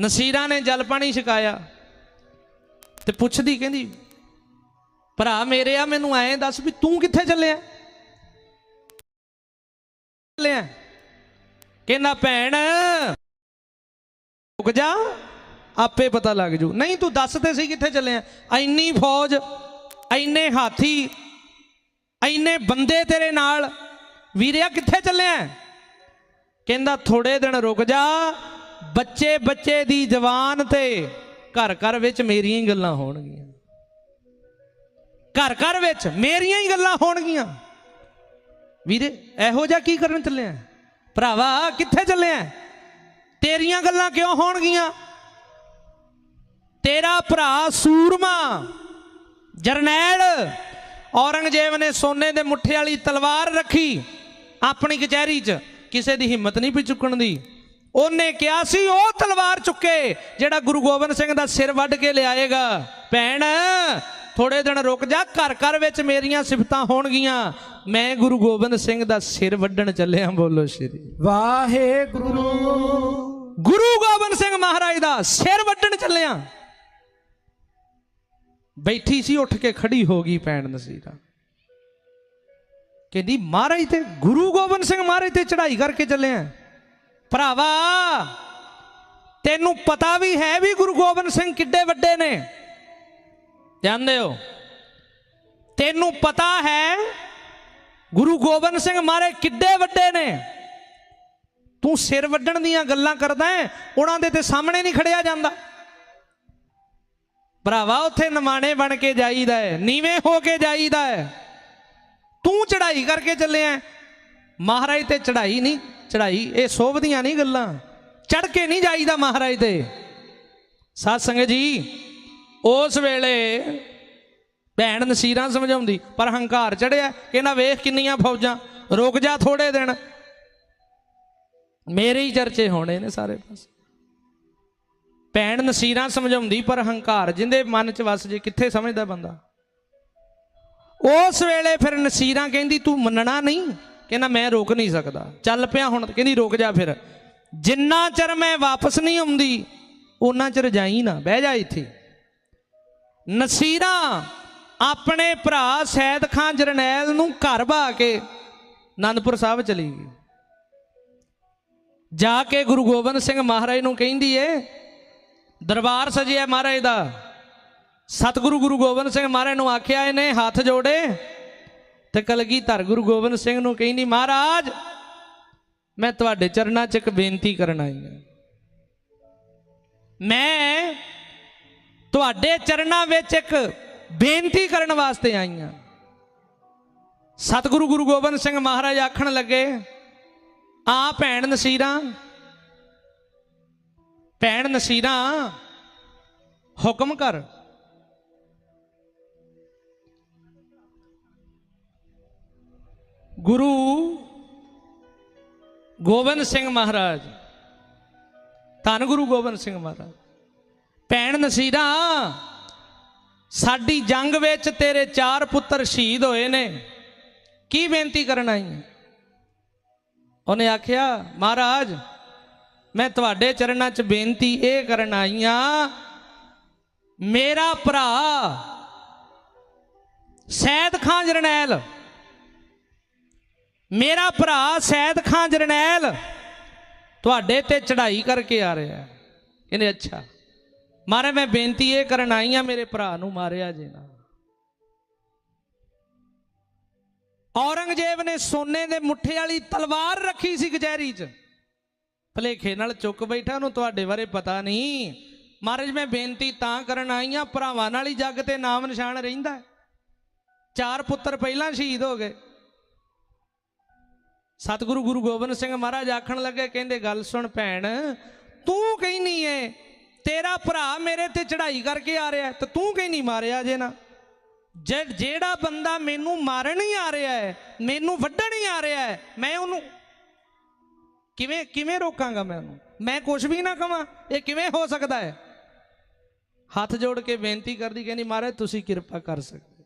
ਨਸੀਰਾਂ ਨੇ ਜਲ ਪਾਣੀ ਛਕਾਇਆ। ਤੇ ਪੁੱਛਦੀ ਕਹਿੰਦੀ, ਭਰਾ ਮੇਰੇ ਆ, ਮੈਨੂੰ ਐਂ ਦੱਸ ਵੀ ਤੂੰ ਕਿੱਥੇ ਚੱਲਿਆ? ਚੱਲਿਆ। ਕਹਿੰਦਾ, ਭੈਣ ਰੁਕ ਜਾ, ਆਪੇ ਪਤਾ ਲੱਗ ਜੂ। ਨਹੀਂ, ਤੂੰ ਦੱਸ ਤੇ ਸੀ ਕਿੱਥੇ ਚੱਲਿਆ ਐਨੀ ਫੌਜ, ਐਨੇ ਹਾਥੀ, ਐਨੇ ਬੰਦੇ ਤੇਰੇ ਨਾਲ। ਵੀਰਿਆ, ਕਿੱਥੇ ਚੱਲਿਆ ਕਹਿੰਦਾ ਥੋੜੇ ਦਿਨ ਰੁਕ ਜਾ, ਬੱਚੇ ਬੱਚੇ ਦੀ ਜਵਾਨ ਤੇ ਘਰ ਘਰ ਵਿੱਚ ਮੇਰੀਆਂ ਹੀ ਗੱਲਾਂ ਹੋਣਗੀਆਂ। ਘਰ ਘਰ ਵਿੱਚ ਮੇਰੀਆਂ ਹੀ ਗੱਲਾਂ ਹੋਣਗੀਆਂ। ਵੀਰੇ, ਇਹੋ ਜਿਹਾ ਕੀ ਕਰਨ ਚੱਲਿਆ ਭਰਾਵਾ, ਕਿੱਥੇ ਚੱਲਿਆ ਤੇਰੀਆਂ ਗੱਲਾਂ ਕਿਉਂ ਹੋਣਗੀਆਂ? ਤੇਰਾ ਭਰਾ ਸੂਰਮਾ, ਜਰਨੈਲ ਔਰੰਗਜ਼ੇਬ ਨੇ ਸੋਨੇ ਦੇ ਮੁੱਠੇ ਵਾਲੀ ਤਲਵਾਰ ਰੱਖੀ ਆਪਣੀ ਕਚਹਿਰੀ 'ਚ। ਕਿਸੇ ਦੀ ਹਿੰਮਤ ਨਹੀਂ ਪਈ ਚੁੱਕਣ ਦੀ। ਉਹਨੇ ਕਿਹਾ ਸੀ, ਉਹ ਤਲਵਾਰ ਚੁੱਕੇ ਜਿਹੜਾ ਗੁਰੂ ਗੋਬਿੰਦ ਸਿੰਘ ਦਾ ਸਿਰ ਵੱਢ ਕੇ ਲਿਆਏਗਾ। ਭੈਣ ਥੋੜੇ ਦਿਨ ਰੁਕ ਜਾ ਘਰ ਘਰ ਵਿੱਚ ਮੇਰੀਆਂ ਸਿਫਤਾਂ ਹੋਣਗੀਆਂ। ਮੈਂ ਗੁਰੂ ਗੋਬਿੰਦ ਸਿੰਘ ਦਾ ਸਿਰ ਵੱਢਣ ਚੱਲਿਆ ਬੋਲੋ ਸ਼੍ਰੀ। ਵਾਹਿਗੁਰੂ। ਗੁਰੂ ਗੋਬਿੰਦ ਸਿੰਘ ਮਹਾਰਾਜ ਦਾ ਸਿਰ ਵੱਢਣ ਚੱਲਿਆ। ਬੈਠੀ ਸੀ ਉੱਠ ਕੇ ਖੜੀ ਹੋ ਗਈ ਪੈਣ ਨਸੀਰਾ। ਕਹਿੰਦੀ ਮਹਾਰਾਜ ਤੇ ਗੁਰੂ ਗੋਬਿੰਦ ਸਿੰਘ ਮਹਾਰਾਜ ਤੇ ਚੜ੍ਹਾਈ ਕਰਕੇ ਚੱਲਿਆ ਭਰਾਵਾ ਤੈਨੂੰ ਪਤਾ ਵੀ ਹੈ ਵੀ ਗੁਰੂ ਗੋਬਿੰਦ ਸਿੰਘ ਕਿੱਡੇ ਵੱਡੇ ਨੇ। ਜਾਣਦੇ ਹੋ? ਤੈਨੂੰ ਪਤਾ ਹੈ, ਗੁਰੂ ਗੋਬਿੰਦ ਸਿੰਘ ਮਾਰੇ ਕਿੱਡੇ ਵੱਡੇ ਨੇ? ਤੂੰ ਸਿਰ ਵੱਢਣ ਦੀਆਂ ਗੱਲਾਂ ਕਰਦਾ ਹੈ, ਉਹਨਾਂ ਦੇ ਤੇ ਸਾਹਮਣੇ ਨਹੀਂ ਖੜਿਆ ਜਾਂਦਾ। ਭਰਾਵਾ, ਉੱਥੇ ਨਮਾਣੇ ਬਣ ਕੇ ਜਾਈਦਾ ਹੈ, ਨੀਵੇਂ ਹੋ ਕੇ ਜਾਈਦਾ ਹੈ। ਤੂੰ ਚੜਾਈ ਕਰਕੇ ਚੱਲਿਆ ਮਹਾਰਾਜ ਤੇ ਚੜ੍ਹਾਈ ਨਹੀਂ ਚੜਾਈ ਇਹ ਸੋਭਦੀਆਂ ਨਹੀਂ ਗੱਲਾਂ। ਚੜ ਕੇ ਨਹੀਂ ਜਾਈਦਾ ਮਹਾਰਾਜ ਤੇ। ਸਾਧ ਸੰਗਤ ਜੀ ਉਸ ਵੇਲੇ ਭੈਣ ਨਸੀਰਾਂ ਸਮਝਾਉਂਦੀ, ਪਰ ਹੰਕਾਰ ਚੜਿਆ, ਕਹਿੰਦਾ, ਵੇਖ ਕਿੰਨੀਆਂ ਫੌਜਾਂ, ਰੁਕ ਜਾ ਥੋੜੇ ਦਿਨ। ਮੇਰੇ ਹੀ ਚਰਚੇ ਹੋਣੇ ਨੇ ਸਾਰੇ ਪਾਸੇ। ਭੈਣ ਨਸੀਰਾਂ ਸਮਝਾਉਂਦੀ, ਪਰ ਹੰਕਾਰ, ਜਿੰਦੇ ਮਨ 'ਚ ਵਸ ਜੇ, ਕਿੱਥੇ ਸਮਝਦਾ ਬੰਦਾ? ਉਸ ਵੇਲੇ ਫਿਰ ਨਸੀਰਾਂ ਕਹਿੰਦੀ, ਤੂੰ ਮੰਨਣਾ ਨਹੀਂ? ਕਹਿੰਦਾ, ਮੈਂ ਰੋਕ ਨਹੀਂ ਸਕਦਾ। ਚੱਲ ਪਿਆ ਹੁਣ, ਕਹਿੰਦੀ, ਰੁਕ ਜਾ ਫਿਰ। ਜਿੰਨਾ ਚਿਰ ਮੈਂ ਵਾਪਸ ਨਹੀਂ ਆਉਂਦੀ ਉਹਨਾਂ ਚਿਰ ਜਾਈ ਨਾ, ਬਹਿ ਜਾ ਇੱਥੇ। ਨਸੀਰਾਂ ਆਪਣੇ ਭਰਾ ਸੈਦ ਖਾਨ ਜਰਨੈਲ ਨੂੰ ਘਰ ਬਾ ਕੇ ਆਨੰਦਪੁਰ ਸਾਹਿਬ ਚਲੀ ਗਈ। ਜਾ ਕੇ ਗੁਰੂ ਗੋਬਿੰਦ ਸਿੰਘ ਮਹਾਰਾਜ ਨੂੰ ਕਹਿੰਦੀ ਏ, ਦਰਬਾਰ ਸਜਿਆ ਮਹਾਰਾਜ ਦਾ। ਸਤਿਗੁਰੂ ਗੁਰੂ ਗੋਬਿੰਦ ਸਿੰਘ ਮਹਾਰਾਜ ਨੂੰ ਆਖਿਆ ਇਹਨੇ ਹੱਥ ਜੋੜੇ ਤੇ ਕਲਗੀ ਧਰ ਗੁਰੂ ਗੋਬਿੰਦ ਸਿੰਘ ਨੂੰ ਕਹਿੰਦੀ, ਮਹਾਰਾਜ, ਮੈਂ ਤੁਹਾਡੇ ਚਰਨਾਂ 'ਚ ਇੱਕ ਬੇਨਤੀ ਕਰਨ ਆਈ ਹਾਂ। ਮੈਂ ਤੁਹਾਡੇ ਚਰਨਾਂ ਵਿੱਚ ਇੱਕ ਬੇਨਤੀ ਕਰਨ ਵਾਸਤੇ ਆਈ ਹਾਂ ਸਤਿਗੁਰੂ ਗੁਰੂ ਗੋਬਿੰਦ ਸਿੰਘ ਮਹਾਰਾਜ ਆਖਣ ਲੱਗੇ, ਆ ਭੈਣ ਨਸੀਰਾਂ ਭੈਣ ਨਸੀਰਾਂ, ਹੁਕਮ ਕਰ। ਗੁਰੂ ਗੋਬਿੰਦ ਸਿੰਘ ਮਹਾਰਾਜ, ਧੰਨ ਗੁਰੂ ਗੋਬਿੰਦ ਸਿੰਘ ਮਹਾਰਾਜ ਭੈਣ ਨਸੀਰਾਂ, ਸਾਡੀ ਜੰਗ ਵਿੱਚ ਤੇਰੇ ਚਾਰ ਪੁੱਤਰ ਸ਼ਹੀਦ ਹੋਏ ਨੇ। ਕੀ ਬੇਨਤੀ ਕਰਨ ਆਈ? ਉਹਨੇ ਆਖਿਆ, ਮਹਾਰਾਜ, ਮੈਂ ਤੁਹਾਡੇ ਚਰਨਾਂ 'ਚ ਬੇਨਤੀ ਇਹ ਕਰਨ ਆਈ ਆ, ਮੇਰਾ ਭਰਾ ਸੈਦ ਖਾਨ ਜਰਨੈਲ, ਮੇਰਾ ਭਰਾ ਸੈਦ ਖਾਨ ਜਰਨੈਲ ਤੁਹਾਡੇ ਤੇ ਚੜ੍ਹਾਈ ਕਰਕੇ ਆ ਰਿਹਾ ਇਹਨੇ ਅੱਛਾ। ਮਾਰੇ, ਮੈਂ ਬੇਨਤੀ ਇਹ ਕਰਨ ਆਈ ਆ ਮੇਰੇ ਭਰਾ ਨੂੰ ਮਾਰਿਆ ਜੇ ਨਾ। ਔਰੰਗਜ਼ੇਬ ਨੇ ਸੋਨੇ ਦੇ ਮੁੱਠੇ ਵਾਲੀ ਤਲਵਾਰ ਰੱਖੀ ਸੀ ਕਚਹਿਰੀ 'ਚ। ਭਲੇਖੇ ਨਾਲ ਚੁੱਕ ਬੈਠਾ ਉਹਨੂੰ, ਤੁਹਾਡੇ ਬਾਰੇ ਪਤਾ ਨਹੀਂ। ਮਹਾਰਾਜ, ਮੈਂ ਬੇਨਤੀ ਤਾਂ ਕਰਨ ਆਈ ਆ ਭਰਾਵਾਂ ਨਾਲ ਹੀ ਜੱਗ ਤੇ ਨਾਮ ਨਿਸ਼ਾਨ ਰਹਿੰਦਾ ਚਾਰ ਪੁੱਤਰ ਪਹਿਲਾਂ ਸ਼ਹੀਦ ਹੋ ਗਏ। ਸਤਿਗੁਰੂ ਗੁਰੂ ਗੋਬਿੰਦ ਸਿੰਘ ਮਹਾਰਾਜ ਆਖਣ ਲੱਗੇ, ਕਹਿੰਦੇ, ਗੱਲ ਸੁਣ ਭੈਣ, ਤੂੰ ਕਹਿੰਨੀ ਏ ਤੇਰਾ ਭਰਾ ਮੇਰੇ ਤੇ ਚੜਾਈ ਕਰਕੇ ਆ ਰਿਹਾ ਤੇ ਤੂੰ ਕਹਿੰਨੀ ਮਾਰਿਆ ਜੇ ਨਾ? ਜੇ ਜਿਹੜਾ ਬੰਦਾ ਮੈਨੂੰ ਮਾਰਨ ਹੀ ਆ ਰਿਹਾ ਹੈ, ਮੈਨੂੰ ਵੱਢਣ ਹੀ ਆ ਰਿਹਾ ਹੈ, ਮੈਂ ਉਹਨੂੰ ਕਿਵੇਂ ਕਿਵੇਂ ਰੋਕਾਂਗਾ ਮੈਂ ਉਹਨੂੰ? ਮੈਂ ਕੁਝ ਵੀ ਨਾ ਕਵਾਂ, ਇਹ ਕਿਵੇਂ ਹੋ ਸਕਦਾ ਹੈ? ਹੱਥ ਜੋੜ ਕੇ ਬੇਨਤੀ ਕਰਦੀ, ਕਹਿੰਦੀ ਮਹਾਰਾਜ ਤੁਸੀਂ ਕਿਰਪਾ ਕਰ ਸਕਦੇ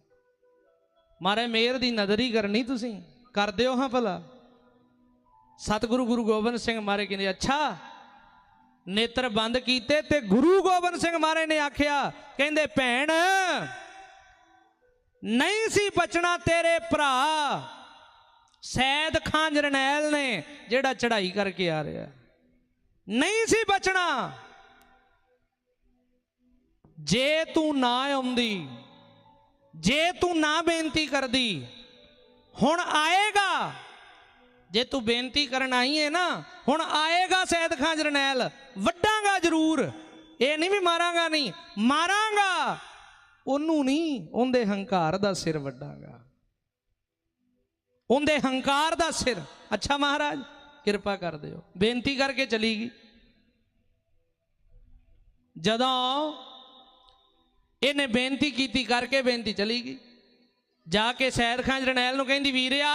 ਮਹਾਰਾਜ ਮੇਰ ਦੀ ਨਜ਼ਰ ਹੀ ਕਰਨੀ ਤੁਸੀਂ। ਕਰ ਦਿਓ ਹਾਂ ਭਲਾ। ਸਤਿਗੁਰੂ ਗੁਰੂ ਗੋਬਿੰਦ ਸਿੰਘ ਮਹਾਰਾਜ ਕਹਿੰਦੇ, ਅੱਛਾ ਨੇਤਰ ਬੰਦ ਕੀਤੇ ਤੇ ਗੁਰੂ ਗੋਬਿੰਦ ਸਿੰਘ ਮਹਾਰਾਜ ਨੇ ਆਖਿਆ, ਕਹਿੰਦੇ, ਭੈਣ, ਨਹੀਂ ਸੀ ਬਚਣਾ ਤੇਰੇ ਭਰਾ। ਸੈਦ ਖਾਨ ਜਰਨੈਲ ਨੇ ਜਿਹੜਾ ਚੜ੍ਹਾਈ ਕਰਕੇ ਆ ਰਿਹਾ। ਨਹੀਂ ਸੀ ਬਚਣਾ। ਜੇ ਤੂੰ ਨਾ ਆਉਂਦੀ, ਜੇ ਤੂੰ ਨਾ ਬੇਨਤੀ ਕਰਦੀ, ਹੁਣ ਆਏਗਾ। ਜੇ ਤੂੰ ਬੇਨਤੀ ਕਰਨ ਆਈ ਹੈ ਨਾ, ਹੁਣ ਆਏਗਾ ਸੈਦ ਖਾਨ ਜਰਨੈਲ, ਵੱਡਾਂਗਾ ਜ਼ਰੂਰ। ਇਹ ਨਹੀਂ ਵੀ ਮਾਰਾਂਗਾ ਨਹੀਂ, ਮਾਰਾਂਗਾ। ਉਹਨੂੰ ਨਹੀਂ, ਉਹਦੇ ਹੰਕਾਰ ਦਾ ਸਿਰ ਵੱਡਾਂਗਾ। ਉਹਦੇ ਹੰਕਾਰ ਦਾ ਸਿਰ। ਅੱਛਾ ਮਹਾਰਾਜ, ਕਿਰਪਾ ਕਰ ਦਿਓ। ਬੇਨਤੀ ਕਰਕੇ ਚਲੀ ਗਈ। ਜਦੋਂ ਇਹਨੇ ਬੇਨਤੀ ਕੀਤੀ, ਕਰਕੇ ਬੇਨਤੀ ਚਲੀ ਗਈ। ਜਾ ਕੇ ਸੈਦ ਖਾਨ ਜਰਨੈਲ ਨੂੰ ਕਹਿੰਦੀ, ਵੀਰਿਆ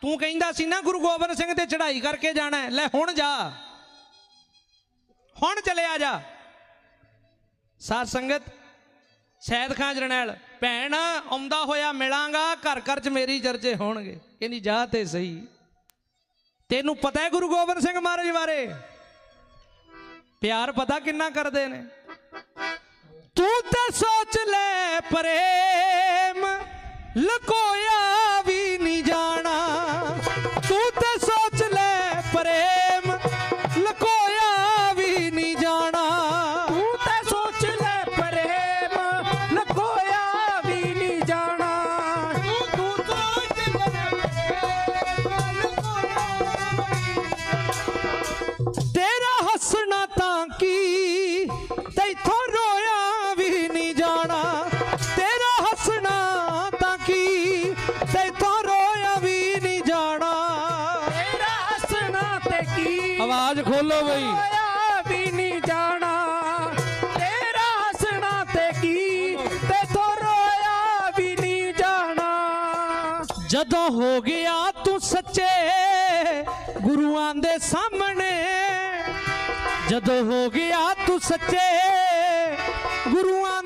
ਤੂੰ ਕਹਿੰਦਾ ਸੀ ਨਾ ਗੁਰੂ ਗੋਬਿੰਦ ਸਿੰਘ ਤੇ ਚੜ੍ਹਾਈ ਕਰਕੇ ਜਾਣਾ ਲੈ ਹੁਣ ਜਾ। ਹੁਣ ਚਲਿਆ ਜਾ। ਸਾਧ ਸੰਗਤ, ਸੈਦ ਖਾਨ ਜਰਨੈਲ, ਭੈਣ, ਆਉਂਦਾ ਹੋਇਆ ਮਿਲਾਂਗਾ, ਘਰ ਘਰ ਚ ਮੇਰੀ ਚਰਚੇ ਹੋਣਗੇ। ਕਹਿੰਦੀ, ਜਾ ਤੇ ਸਹੀ। ਤੈਨੂੰ ਪਤਾ ਹੈ ਗੁਰੂ ਗੋਬਿੰਦ ਸਿੰਘ ਮਹਾਰਾਜ ਬਾਰੇ? ਪਿਆਰ ਪਤਾ ਕਿੰਨਾ ਕਰਦੇ ਨੇ? ਤੂੰ ਤਾਂ ਸੋਚ ਲੈ ਪ੍ਰੇਮ, ਲਕੋਇਆ ਵੀ ਜਦੋਂ ਹੋ ਗਿਆ ਤੂੰ ਸੱਚੇ ਗੁਰੂਆਂ ਦੇ ਸਾਹਮਣੇ। ਜਦੋਂ ਹੋ ਗਿਆ ਤੂੰ ਸੱਚੇ ਗੁਰੂਆਂ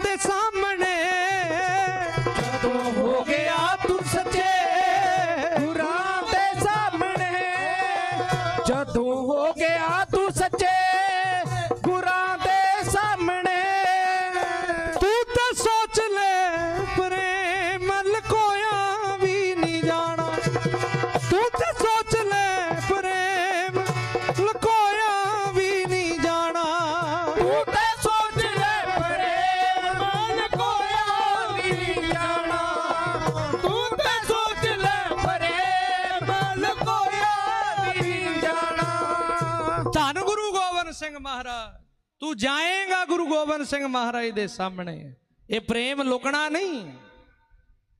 ਸਿੰਘ ਮਹਾਰਾਜ, ਤੂੰ ਜਾਏਗਾ ਗੁਰੂ ਗੋਬਿੰਦ ਸਿੰਘ ਮਹਾਰਾਜ ਦੇ ਸਾਹਮਣੇ। ਇਹ ਪ੍ਰੇਮ ਲੁਕਣਾ ਨਹੀਂ।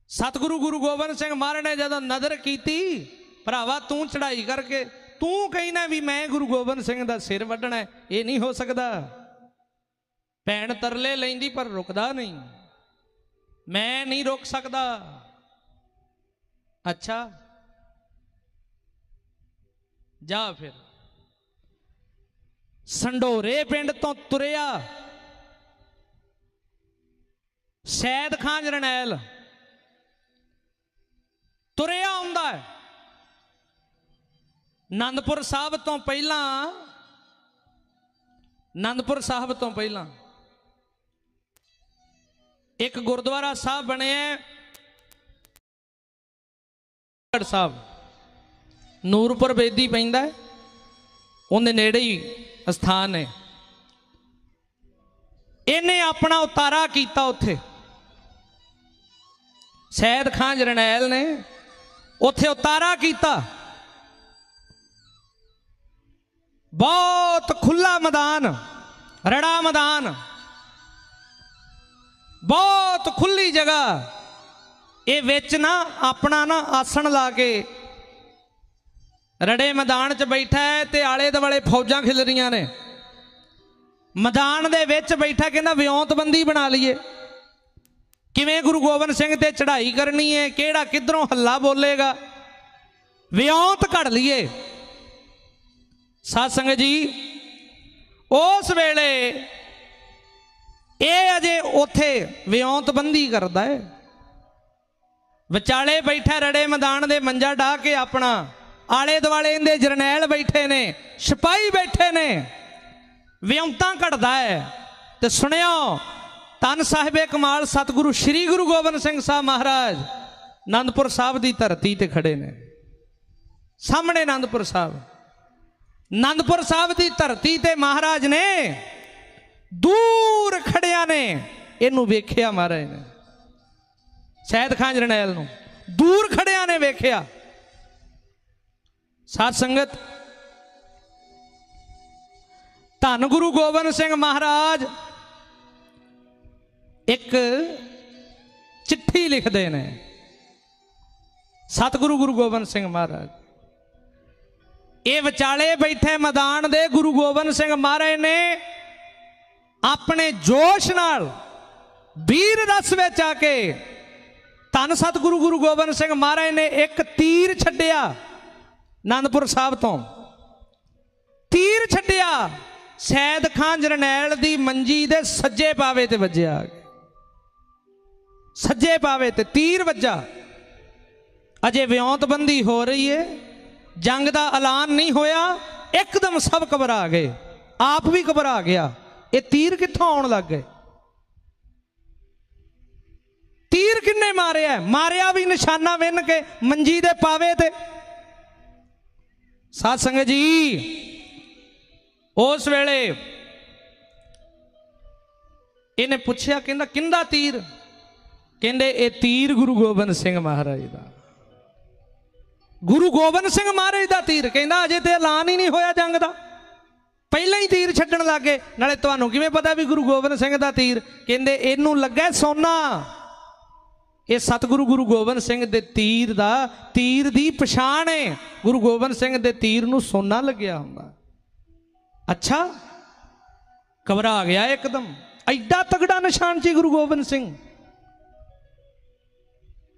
ਸਤਿਗੁਰੂ ਗੁਰੂ ਗੋਬਿੰਦ ਸਿੰਘ ਮਹਾਰਾਜ ਨੇ ਜਦੋਂ ਨਜ਼ਰ ਕੀਤੀ, ਭਰਾਵਾ ਤੂੰ ਚੜਾਈ ਕਰਕੇ, ਤੂੰ ਕਹਿਣਾ ਵੀ ਮੈਂ ਗੁਰੂ ਗੋਬਿੰਦ ਸਿੰਘ ਦਾ ਸਿਰ ਵੱਢਣਾ ਇਹ ਨਹੀਂ ਹੋ ਸਕਦਾ। ਭੈਣ ਤਰਲੇ ਲੈਂਦੀ ਪਰ ਰੁਕਦਾ ਨਹੀਂ। ਮੈਂ ਨਹੀਂ ਰੁਕ ਸਕਦਾ। ਅੱਛਾ, ਜਾ ਫਿਰ। ਸੰਡੋਰੇ ਪਿੰਡ ਤੋਂ ਤੁਰਿਆ। ਸੈਦ ਖਾਂ ਜਰਨੈਲ ਤੁਰਿਆ ਆਉਂਦਾ ਹੈ। ਆਨੰਦਪੁਰ ਸਾਹਿਬ ਤੋਂ ਪਹਿਲਾਂ ਆਨੰਦਪੁਰ ਸਾਹਿਬ ਤੋਂ ਪਹਿਲਾਂ ਇੱਕ ਗੁਰਦੁਆਰਾ ਸਾਹਿਬ ਬਣਿਆ ਸਾਹਿਬ, ਨੂਰਪੁਰ ਬੇਦੀ ਪੈਂਦਾ ਹੈ। ਉਹਦੇ ਨੇੜੇ ਹੀ ਸਥਾਨ ਹੈ। ਇਹਨੇ ਆਪਣਾ ਉਤਾਰਾ ਕੀਤਾ ਉੱਥੇ। ਸੈਦ ਖਾਨ ਜਰਨੈਲ ਨੇ ਉੱਥੇ ਉਤਾਰਾ ਕੀਤਾ। ਬਹੁਤ ਖੁੱਲਾ ਮੈਦਾਨ, ਰੜਾ ਮੈਦਾਨ। ਬਹੁਤ ਖੁੱਲੀ ਜਗ੍ਹਾ। ਇਹ ਵਿੱਚ ਨਾ ਆਪਣਾ ਨਾ ਆਸਣ ਲਾ ਕੇ ਰੜੇ ਮੈਦਾਨ 'ਚ ਬੈਠਾ ਹੈ ਤੇ ਆਲੇ ਦੁਆਲੇ ਫੌਜਾਂ ਖਿਲ ਰਹੀਆਂ ਨੇ। ਮੈਦਾਨ ਦੇ ਵਿੱਚ ਬੈਠਾ ਕਹਿੰਦਾ ਵਿਉਂਤਬੰਦੀ ਬਣਾ ਲਈਏ। ਕਿਵੇਂ ਗੁਰੂ ਗੋਬਿੰਦ ਸਿੰਘ ਤੇ ਚੜ੍ਹਾਈ ਕਰਨੀ ਹੈ, ਕਿਹੜਾ ਕਿੱਧਰੋਂ ਹੱਲਾ ਬੋਲੇਗਾ? ਵਿਉਂਤ ਘੜ ਲਈਏ। ਸਾਧ ਸੰਗਤ ਜੀ, ਉਸ ਵੇਲੇ ਇਹ ਅਜੇ ਉੱਥੇ ਵਿਉਂਤਬੰਦੀ ਕਰਦਾ ਹੈ। ਵਿਚਾਲੇ ਬੈਠਾ ਰੜੇ ਮੈਦਾਨ ਦੇ ਮੰਜਾ ਢਾ ਕੇ ਆਪਣਾ ਆਲੇ ਦੁਆਲੇ ਇਹਦੇ ਜਰਨੈਲ ਬੈਠੇ ਨੇ, ਸਿਪਾਹੀ ਬੈਠੇ ਨੇ। ਵਿਉਂਤਾਂ ਘੜਦਾ ਹੈ। ਤੇ ਸੁਣਿਓ ਤਨ ਸਾਹਿਬੇ ਕਮਾਲ ਸਤਿਗੁਰੂ ਸ੍ਰੀ ਗੁਰੂ ਗੋਬਿੰਦ ਸਿੰਘ ਸਾਹਿਬ ਮਹਾਰਾਜ ਆਨੰਦਪੁਰ ਸਾਹਿਬ ਦੀ ਧਰਤੀ ਤੇ ਖੜੇ ਨੇ। ਸਾਹਮਣੇ ਆਨੰਦਪੁਰ ਸਾਹਿਬ। ਆਨੰਦਪੁਰ ਸਾਹਿਬ ਦੀ ਧਰਤੀ ਤੇ ਮਹਾਰਾਜ ਨੇ ਦੂਰ ਖੜਿਆ ਨੇ। ਇਹਨੂੰ ਵੇਖਿਆ ਮਹਾਰਾਜ ਨੇ। ਸੈਦ ਖਾਨ ਜਰਨੈਲ ਨੂੰ। ਦੂਰ ਖੜਿਆ ਨੇ ਵੇਖਿਆ। ਸਾਧ ਸੰਗਤ, ਧੰਨ ਗੁਰੂ ਗੋਬਿੰਦ ਸਿੰਘ ਮਹਾਰਾਜ ਇੱਕ ਚਿੱਠੀ ਲਿਖਦੇ ਨੇ। ਸਤਿਗੁਰੂ ਗੁਰੂ ਗੋਬਿੰਦ ਸਿੰਘ ਮਹਾਰਾਜ, ਇਹ ਵਿਚਾਲੇ ਬੈਠੇ ਮੈਦਾਨ ਦੇ ਗੁਰੂ ਗੋਬਿੰਦ ਸਿੰਘ ਮਹਾਰਾਜ ਨੇ ਆਪਣੇ ਜੋਸ਼ ਨਾਲ ਵੀਰ ਰਸ ਵਿੱਚ ਆ ਕੇ ਧੰਨ ਸਤਿਗੁਰੂ ਗੁਰੂ ਗੋਬਿੰਦ ਸਿੰਘ ਮਹਾਰਾਜ ਨੇ ਇੱਕ ਤੀਰ ਛੱਡਿਆ। ਆਨੰਦਪੁਰ ਸਾਹਿਬ ਤੋਂ। ਤੀਰ ਛੱਡਿਆ, ਸੈਦ ਖਾਨ ਜਰਨੈਲ ਦੀ ਮੰਜੀ ਦੇ ਸੱਜੇ ਪਾਵੇ ਤੇ ਵੱਜਿਆ ਸੱਜੇ ਪਾਵੇ ਤੇ ਤੀਰ ਵੱਜਾ। ਅਜੇ ਵਿਉਂਤਬੰਦੀ ਹੋ ਰਹੀ ਏ, ਜੰਗ ਦਾ ਐਲਾਨ ਨਹੀਂ ਹੋਇਆ, ਇੱਕਦਮ ਸਭ ਘਬਰਾ ਗਏ, ਆਪ ਵੀ ਘਬਰਾ ਗਿਆ। ਇਹ ਤੀਰ ਕਿੱਥੋਂ ਆਉਣ ਲੱਗ ਗਏ? ਤੀਰ ਕਿੰਨੇ ਮਾਰਿਆ? ਮਾਰਿਆ ਵੀ ਨਿਸ਼ਾਨਾ ਵਿੰਨ ਕੇ ਮੰਜੀ ਦੇ ਪਾਵੇ ਤੇ ਸਾਧ ਸੰਗਤ ਜੀ, ਉਸ ਵੇਲੇ ਇਹਨੇ ਪੁੱਛਿਆ, ਕਹਿੰਦਾ, ਕਿੰਦਾ ਤੀਰ? ਕਹਿੰਦੇ, ਇਹ ਤੀਰ ਗੁਰੂ ਗੋਬਿੰਦ ਸਿੰਘ ਮਹਾਰਾਜ ਦਾ। ਗੁਰੂ ਗੋਬਿੰਦ ਸਿੰਘ ਮਹਾਰਾਜ ਦਾ ਤੀਰ, ਕਹਿੰਦਾ, ਅਜੇ ਤੇ ਐਲਾਨ ਹੀ ਨਹੀਂ ਹੋਇਆ ਜੰਗ ਦਾ। ਪਹਿਲਾਂ ਹੀ ਤੀਰ ਛੱਡਣ ਲੱਗੇ ਨਾਲੇ ਤੁਹਾਨੂੰ ਕਿਵੇਂ ਪਤਾ ਵੀ ਗੁਰੂ ਗੋਬਿੰਦ ਸਿੰਘ ਦਾ ਤੀਰ? ਕਹਿੰਦੇ, ਇਹਨੂੰ ਲੱਗਾ ਸੋਨਾ। ਇਹ ਸਤਿਗੁਰੂ ਗੁਰੂ ਗੋਬਿੰਦ ਸਿੰਘ ਦੇ ਤੀਰ ਦਾ, ਤੀਰ ਦੀ ਪਛਾਣ ਹੈ। ਗੁਰੂ ਗੋਬਿੰਦ ਸਿੰਘ ਦੇ ਤੀਰ ਨੂੰ ਸੋਨਾ ਲੱਗਿਆ ਹੁੰਦਾ। ਅੱਛਾ, ਘਬਰਾ ਗਿਆ ਇੱਕਦਮ। ਐਡਾ ਤਗੜਾ ਨਿਸ਼ਾਨ ਸੀ ਗੁਰੂ ਗੋਬਿੰਦ ਸਿੰਘ।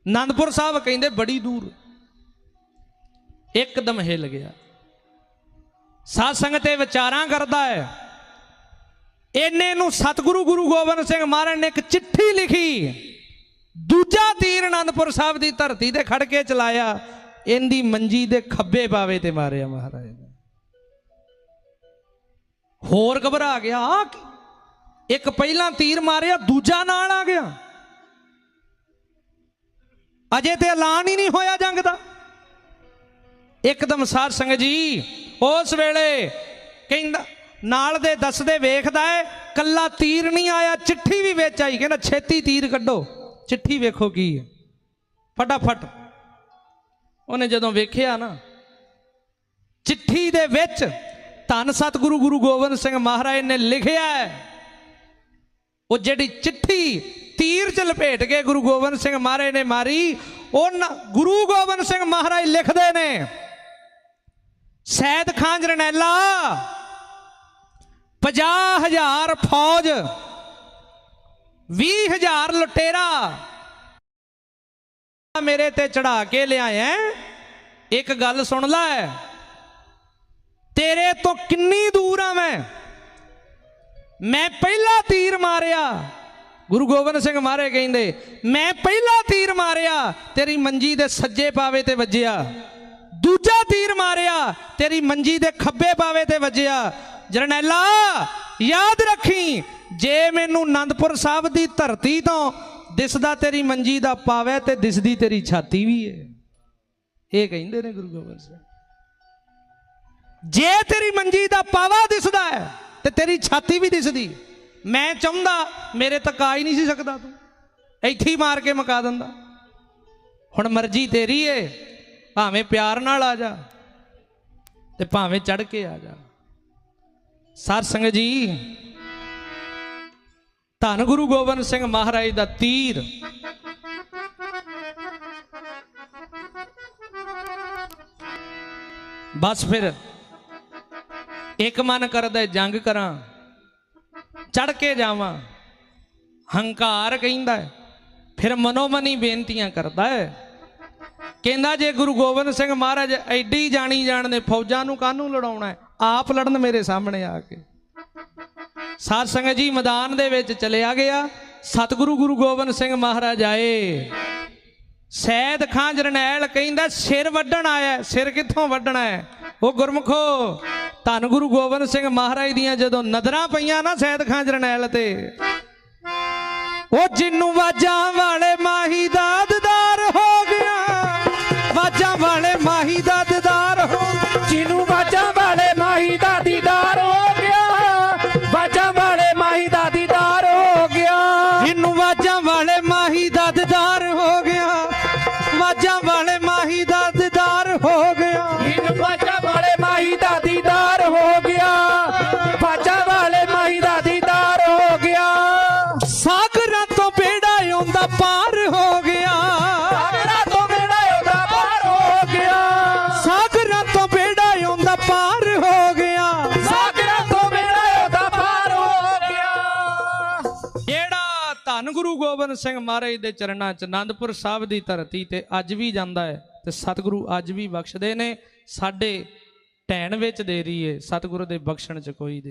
ਆਨੰਦਪੁਰ ਸਾਹਿਬ ਕਹਿੰਦੇ ਬੜੀ ਦੂਰ। ਇੱਕਦਮ ਹਿੱਲ ਗਿਆ। ਸਾਧ ਸੰਗਤ ਇਹ ਵਿਚਾਰਾਂ ਕਰਦਾ ਹੈ। ਇਹਨੇ ਨੂੰ ਸਤਿਗੁਰੂ ਗੁਰੂ ਗੋਬਿੰਦ ਸਿੰਘ ਮਹਾਰਾਜ ਨੇ ਇੱਕ ਚਿੱਠੀ ਲਿਖੀ। ਦੂਜਾ ਤੀਰ ਅਨੰਦਪੁਰ ਸਾਹਿਬ ਦੀ ਧਰਤੀ ਤੇ ਖੜ ਕੇ ਚਲਾਇਆ, ਇਹਦੀ ਮੰਜੀ ਦੇ ਖੱਬੇ ਪਾਵੇ ਤੇ ਮਾਰਿਆ ਮਹਾਰਾਜ ਨੇ। ਹੋਰ ਘਬਰਾ ਗਿਆ ਇੱਕ ਪਹਿਲਾਂ ਤੀਰ ਮਾਰਿਆ, ਦੂਜਾ ਨਾਲ ਆ ਗਿਆ। ਅਜੇ ਤੇ ਐਲਾਨ ਹੀ ਨਹੀਂ ਹੋਇਆ ਜੰਗ ਦਾ। ਇੱਕਦਮ ਸਾਧ ਸੰਗਤ ਜੀ, ਉਸ ਵੇਲੇ ਕਹਿੰਦਾ, ਨਾਲ ਦੇ ਦੱਸਦੇ ਵੇਖਦਾ ਹੈ, ਕੱਲਾ ਤੀਰ ਨਹੀਂ ਆਇਆ, ਚਿੱਠੀ ਵੀ ਵਿੱਚ ਆਈ, ਕਹਿੰਦਾ ਛੇਤੀ ਤੀਰ ਕੱਢੋ। ਚਿੱਠੀ ਵੇਖੋ ਕੀ ਹੈ। ਫਟਾਫਟ। ਉਹਨੇ ਜਦੋਂ ਵੇਖਿਆ ਨਾ, ਚਿੱਠੀ ਦੇ ਵਿੱਚ ਧੰਨ ਸਤਿਗੁਰੂ ਗੁਰੂ ਗੋਬਿੰਦ ਸਿੰਘ ਮਹਾਰਾਜ ਨੇ ਲਿਖਿਆ ਹੈ, ਉਹ ਜਿਹੜੀ ਚਿੱਠੀ ਤੀਰ ਚ ਲਪੇਟ ਕੇ ਗੁਰੂ ਗੋਬਿੰਦ ਸਿੰਘ ਮਹਾਰਾਜ ਨੇ ਮਾਰੀ ਉਹ ਨਾ- ਗੁਰੂ ਗੋਬਿੰਦ ਸਿੰਘ ਮਹਾਰਾਜ ਲਿਖਦੇ ਨੇ, ਸੈਦ ਖਾਨ ਜਰਨੈਲਾ 50000 ਫੌਜ 20000 ਲੁਟੇਰਾ। ਮੇਰੇ ਤੇ ਚੜਾ ਕੇ ਲਿਆਇਆ ਇੱਕ ਗੱਲ ਸੁਣ ਲੈ। ਤੇਰੇ ਤੋਂ ਕਿੰਨੀ ਦੂਰ ਆ ਮੈਂ? ਮੈਂ ਪਹਿਲਾ ਤੀਰ ਮਾਰਿਆ। ਗੁਰੂ ਗੋਬਿੰਦ ਸਿੰਘ ਮਾਰੇ ਕਹਿੰਦੇ, ਮੈਂ ਪਹਿਲਾ ਤੀਰ ਮਾਰਿਆ, ਤੇਰੀ ਮੰਜੀ ਦੇ ਸੱਜੇ ਪਾਵੇ ਤੇ ਵੱਜਿਆ। ਦੂਜਾ ਤੀਰ ਮਾਰਿਆ, ਤੇਰੀ ਮੰਜੀ ਦੇ ਖੱਬੇ ਪਾਵੇ ਤੇ ਵੱਜਿਆ। ਜਰਨੈਲਾ, ਯਾਦ ਰੱਖੀ ਜੇ ਮੈਨੂੰ ਆਨੰਦਪੁਰ ਸਾਹਿਬ ਦੀ ਧਰਤੀ ਤੋਂ ਦਿਸਦਾ ਤੇਰੀ ਮੰਜੀ ਦਾ ਪਾਵੇ ਤੇ ਦਿਸਦੀ ਤੇਰੀ ਛਾਤੀ ਵੀ ਹੈ ਇਹ ਕਹਿੰਦੇ ਨੇ ਗੁਰੂ ਗੋਬਿੰਦ ਸਿੰਘ। ਜੇ ਤੇਰੀ ਮੰਜੀ ਦਾ ਪਾਵਾ ਦਿਸਦਾ ਹੈ ਤੇ ਤੇਰੀ ਛਾਤੀ ਵੀ ਦਿਸਦੀ ਮੈਂ ਚਾਹੁੰਦਾ ਮੇਰੇ ਤੱਕ ਆ ਹੀ ਨਹੀਂ ਸੀ ਸਕਦਾ ਤੂੰ। ਇੱਥੇ ਹੀ ਮਾਰ ਕੇ ਮਕਾ ਦਿੰਦਾ। ਹੁਣ ਮਰਜ਼ੀ ਤੇਰੀ ਏ। ਭਾਵੇਂ ਪਿਆਰ ਨਾਲ ਆ ਜਾ ਤੇ ਭਾਵੇਂ ਚੜ ਕੇ ਆ ਜਾ। ਸਰ ਸੰਗਤ ਜੀ ਧੰਨ ਗੁਰੂ ਗੋਬਿੰਦ ਸਿੰਘ ਮਹਾਰਾਜ ਦਾ ਤੀਰ। ਬਸ ਫਿਰ, ਇੱਕ ਮਨ ਕਰਦਾ ਜੰਗ ਕਰਾਂ, ਚੜ ਕੇ ਜਾਵਾਂ। ਹੰਕਾਰ ਕਹਿੰਦਾ ਫਿਰ ਮਨੋਮਨੀ ਬੇਨਤੀਆਂ ਕਰਦਾ ਹੈ। ਕਹਿੰਦਾ ਜੇ ਗੁਰੂ ਗੋਬਿੰਦ ਸਿੰਘ ਮਹਾਰਾਜ ਐਡੀ ਜਾਣੀ ਜਾਣਦੇ ਫੌਜਾਂ ਨੂੰ ਕਾਹਨੂੰ ਲੜਾਉਣਾ ਆਪ ਲੜਨ ਮੇਰੇ ਸਾਹਮਣੇ ਆ ਕੇ। ਸਾਧ ਸੰਗਤ ਜੀ, ਮੈਦਾਨ ਦੇ ਵਿੱਚ ਚਲਿਆ ਗਿਆ। ਸਤਿਗੁਰੂ ਗੁਰੂ ਗੋਬਿੰਦ ਸਿੰਘ ਮਹਾਰਾਜ ਆਏ। ਸੈਦ ਖਾਂ ਜਰਨੈਲ ਕਹਿੰਦਾ, ਸਿਰ ਵੱਢਣ ਆਇਆ ਸਿਰ ਕਿੱਥੋਂ ਵੱਢਣਾ ਹੈ? ਉਹ ਗੁਰਮਖੋ, ਧੰਨ ਗੁਰੂ ਗੋਬਿੰਦ ਸਿੰਘ ਮਹਾਰਾਜ ਦੀਆਂ ਜਦੋਂ ਨਜ਼ਰਾਂ ਪਈਆਂ ਨਾ ਸੈਦ ਖਾਂ ਜਰਨੈਲ ਤੇ, ਉਹ ਜਿੰਨੂੰ ਵਾਜਾਂ ਵਾਲੇ ਮਾਹੀ ਸਿੰਘ ਮਹਾਰਾਜ ਦੇ ਚਰਨਾਂ 'ਚ ਆਨੰਦਪੁਰ ਸਾਹਿਬ ਦੀ ਧਰਤੀ ਤੇ ਅੱਜ ਵੀ ਜਾਂਦਾ ਹੈ ਤੇ ਸਤਿਗੁਰੂ ਅੱਜ ਵੀ ਬਖਸ਼ਦੇ ਨੇ, ਸਾਡੇ ਢੈਣ ਵਿੱਚ ਦੇ ਰਹੀ ਏ ਸਤਿਗੁਰੂ ਦੇ ਬਖਸ਼ਣ 'ਚ ਕੋਈ ਦੇ